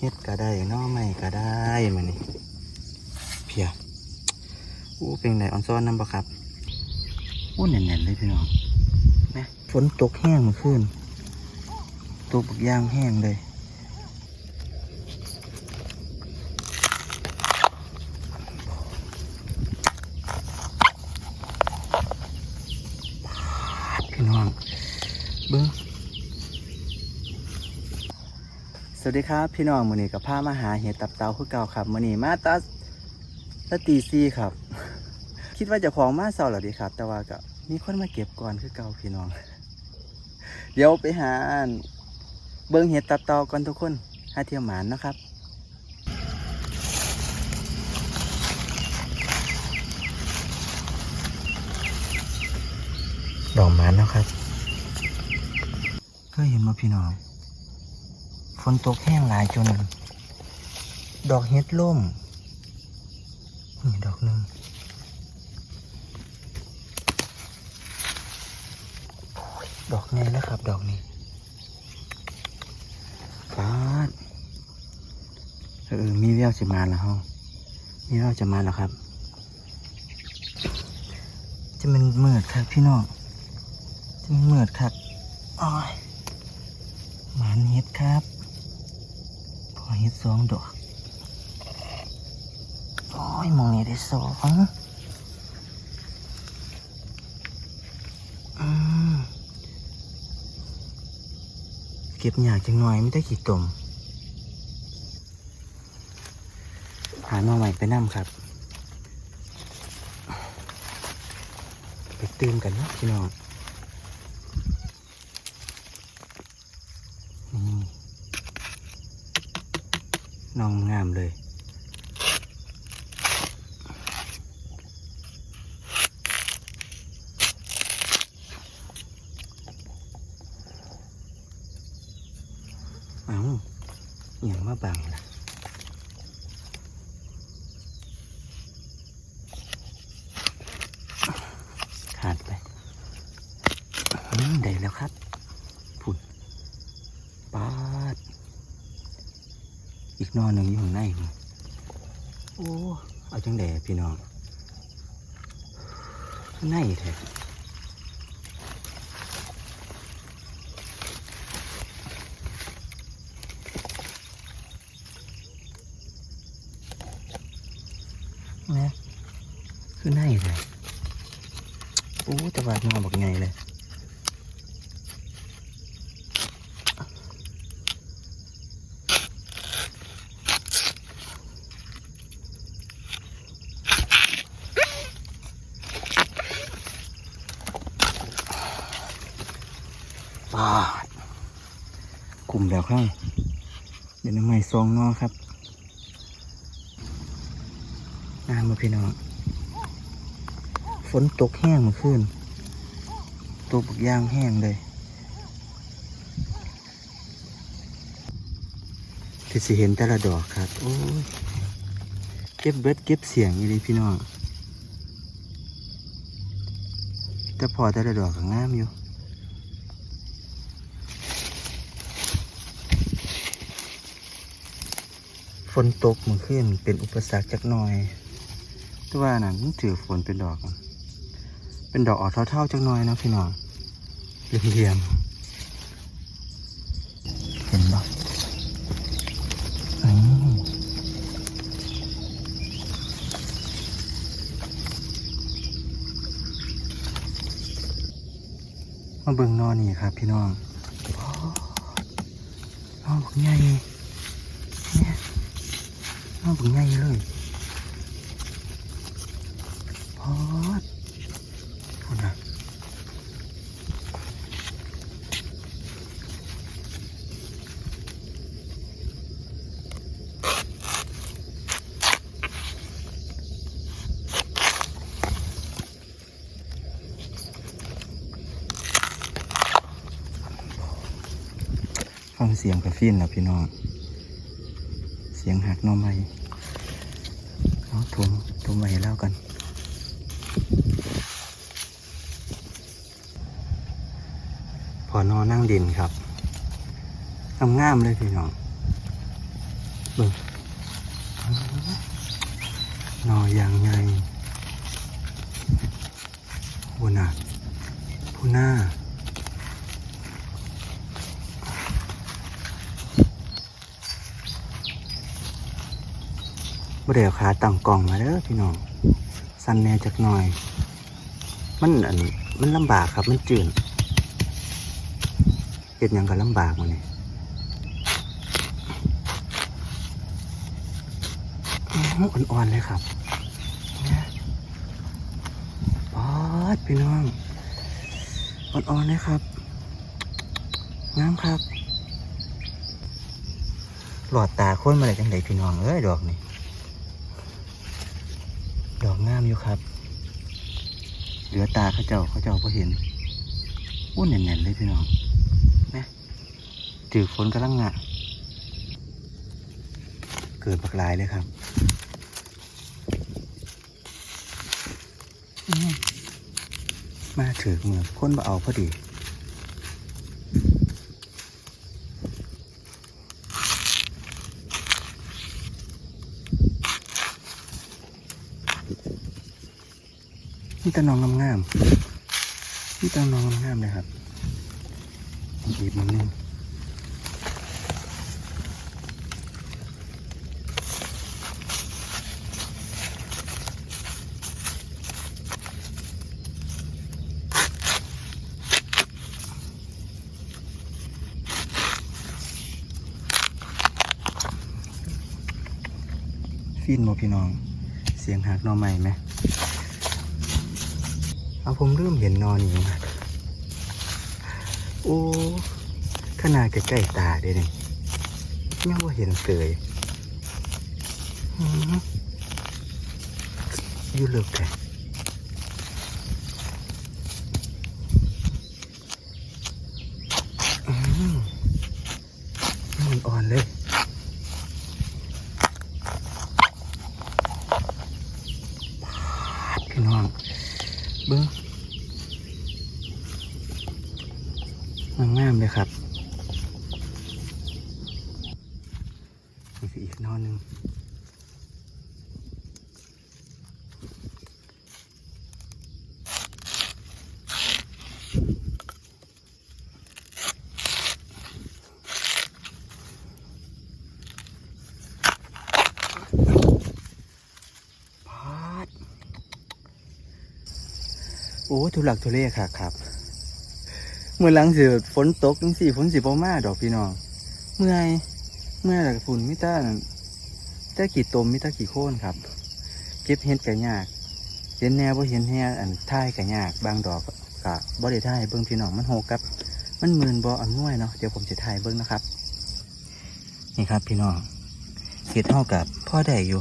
เฮ็ดก็ได้น้อไม่ก็ได้มานี่เพียอู้เป็นไหนออนซ้อนน้ำปะครับอู้แน่นๆเลยพี่น้องนะฝนตกแห้งเมื่อคืนตกบักย่างแห้งเลย พี่น้องเบิ้งส วัสดีครับพี่น้องมือนี้กับผ้ามาหาเห็ดตับเตาคือเก่าครับมือนี้มาตัสตะตีซีครับ คิดว่าเจะของมาเศร้าหรอดีครับ แต่ว่าก็มีคนมาเก็บก่อนคือเก่าพี่น้อง เดี๋ยวไปหาอันเบิ้งเห็ดตับเตาก่อนทุกคนหาเที่ยวหมานนะครับดอกหมานนะครับเคยเห็นมาพี่น้อง ฝนตกแห้งหลายจน ดอกเฮ็ดล่ม นี่ดอกหนึ่งดอกนี้นะครับ ดอกนี้ฟาดเออ มีแววจะมาแล้วฮะมีแววจะมาแล้วครับ จะเป็นเมือดครับพี่น้อง จะเป็นเมือดครับอ้อยหมานเฮ็ดครับ เฮ็ดสองดอก โอ้ยมองนี่ได้สองเก็บหยาจังหน่อยไม่ได้กี่ตุ่มหาหน่อใหม่ไปนั่มครับ ไปตื่มกันเนาะพี่น้อง น้องงามเลย เอาอย่างมาบังล่ะขาดไปได้แล้วครับผุดป้า อีกหนอหนึ่งอยู่ข้างในนี่โอ้เอาจังแดพี่น้องข้างในแท้นะคือในเลยโอ้แต่ว่านอบอกไงเลยาดกลุ่มแล้วครับเดี๋ยวน้ำใหม่ซองนอครับงานมาพี่น้องฝนตกแห้งมื่อคืนตกบักย่างแห้งเลยที่สิเห็นแต่ละดอกครับโอ้ยเก็บเบิดเก็บเสียงอยู่เลยพี่น้องแต่พอแต่ละดอกก็งามอยู่ ฝนตกเมื่อคืนเป็นอุปสรรคจักหน่อย แต่ว่านั่นมันถือฝนเป็นดอก เป็นดอกออกเท่าๆจักหน่อยนะพี่น้องเหี่ยมๆเห็นปะมมาเบิ่งนอนนี่ครับ พี่น้องอ้นอนบักใหญ่เนี่ย น้องบึงใหญ่เลยพอดพูดนะฟังเสียงกระฟินแล้วพี่น้อง เสียงหักน้อไม้ เอาถุงถุงไม้ให้เล่ากันพอนอนนั่งดินครับทำงามเลยพี่น้องเบิ่งนออย่างไงพูน่ะพูน่า บ่ได้เอาขาตั้งกล่องมาเด้อพี่น้องสั้นแน่จักหน่อย มันอันมันลำบากครับมันจืดเฮ็ดหยังก็ลำบากมันนี่อ่อนๆเลยครับเนี่ยปอดพี่น้องอ่อนๆเลยครับงามครับ หลอดตาค้นมาเลยจังไดพี่น้องเอ้ยดอกนี่ ดอกงามอยู่ครับ เหลือตาเขาเจ้าเขาเจ้าพอเห็นอ้วนแน่นๆเลยพี่น้องนะถือฝนกำลังงะเกิดบักลายเลยครับมาถือเมือนคนมาเอาพอดี นี่ตะนองงามๆนี่ตะนองงามๆเลยครับบีบมันนึงฟินโมพี่น้อง เสียงหักนอใหม่ไหม เอาผมเริ่มเห็นนอนอยู่นะโอ้ขนาดใกล้ๆตาเด้เนี่ยยังว่าเห็นเกยอื้อหืออยู่เลิกแกอืมมันอ่อนเลยพี่น้องเบิ้งมันงามเลยครับนี่คืออีกนอนหนึ่งพาด โอ้ทุลักทุเลค่ะครับ เมื่อหลังเสือฝนตกจังสี่ฝนสิบ่มาดอกพี่น้อง เมื่อยเมื่อยแล้วก็ฝุ่นมิตาแต่ขี่ตมมิตาขี่โค่นครับ เก็บเห็ดกะยาก เห็นแนวบ่าเห็นแฮอันท่ายกะยากบางดอกกะบ่ได้ท่ายเบิ่งพี่น้องมันโหกครับ มันมืนบ่อำนวยเนาะเดี๋ยวผมจะถ่ายเบิ่งนะครับ นี่ครับพี่น้องเห็ดเท่ากับพ่อได้อยู่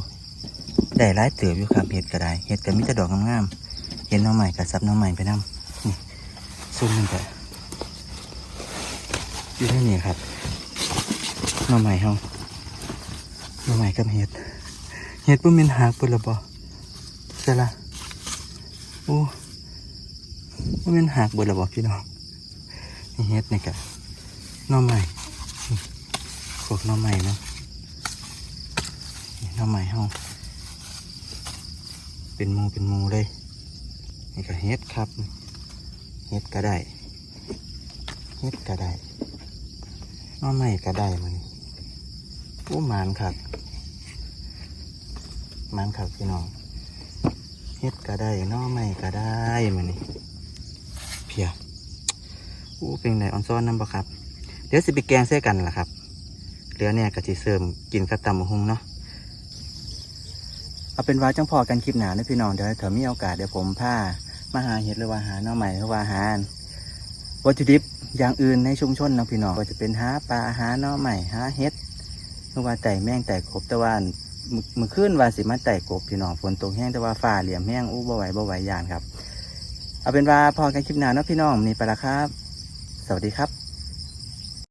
ได้หลายเติบอยู่ครับเห็ดก็ได้เห็ดก็มีแต่ดอกงามๆ เห็นน้องใหม่กับซับน้องใหม่ไปน้ำนี่ซุ่มหนึงก็อยู่ที่นี่ครับน้องใหม่เฮาน้องใหม่กับเห็ดเห็ดปุ่มินหากปุ่นละบ่ใช่ละโอ้ปุ่มินหากปุ่นละบ่พี่น้องนี่เห็ดนี่กะน้องใหม่พวกน้องใหม่เนาะน้องใหม่เฮาเป็นมูเป็นมูเลย นี่ก็เฮ็ดครับเฮ็ดก็ได้เฮ็ดก็ได้น้อไม่ก็ได้มันโอ้มานครับมานครับพี่น้องเฮ็ดก็ได้น้อไม่ก็ได้มันนี่เพียโอ้เป็นไงออนซ้อนน้ำบ่ครับ เดี๋ยวสิไปแกงเส้กันล่ะครับเหลือเนี่ยก็จิเสริมกินกับตำหุงเนาะเอาเป็นว่าจังพอกันคลิปหนาเด้อพี่น้องเดี๋ยวเถอมีโอกาสเดี๋ยวผมพา มาหาเห็ดหรือว่าหาหน่อใหม่หรือว่าหาวัตถุดิบอย่างอื่นในชุมชนนะพี่น้องก็จะเป็นหาปลาหาหน่อใหม่หาเห็ดหรือว่าไต่แมงไต่กบแต่ว่ามือมือขึ้นว่าสิมาไต่กบพี่น้องฝนตกแห้งแต่ว่าฝ่าเหลี่ยมแห้งอู้บ่ไหวบ่ไหวยานครับ เอาเป็นว่าพอกันคลิปหนาเนาะพี่น้องนี่ไปละครับ สวัสดีครับ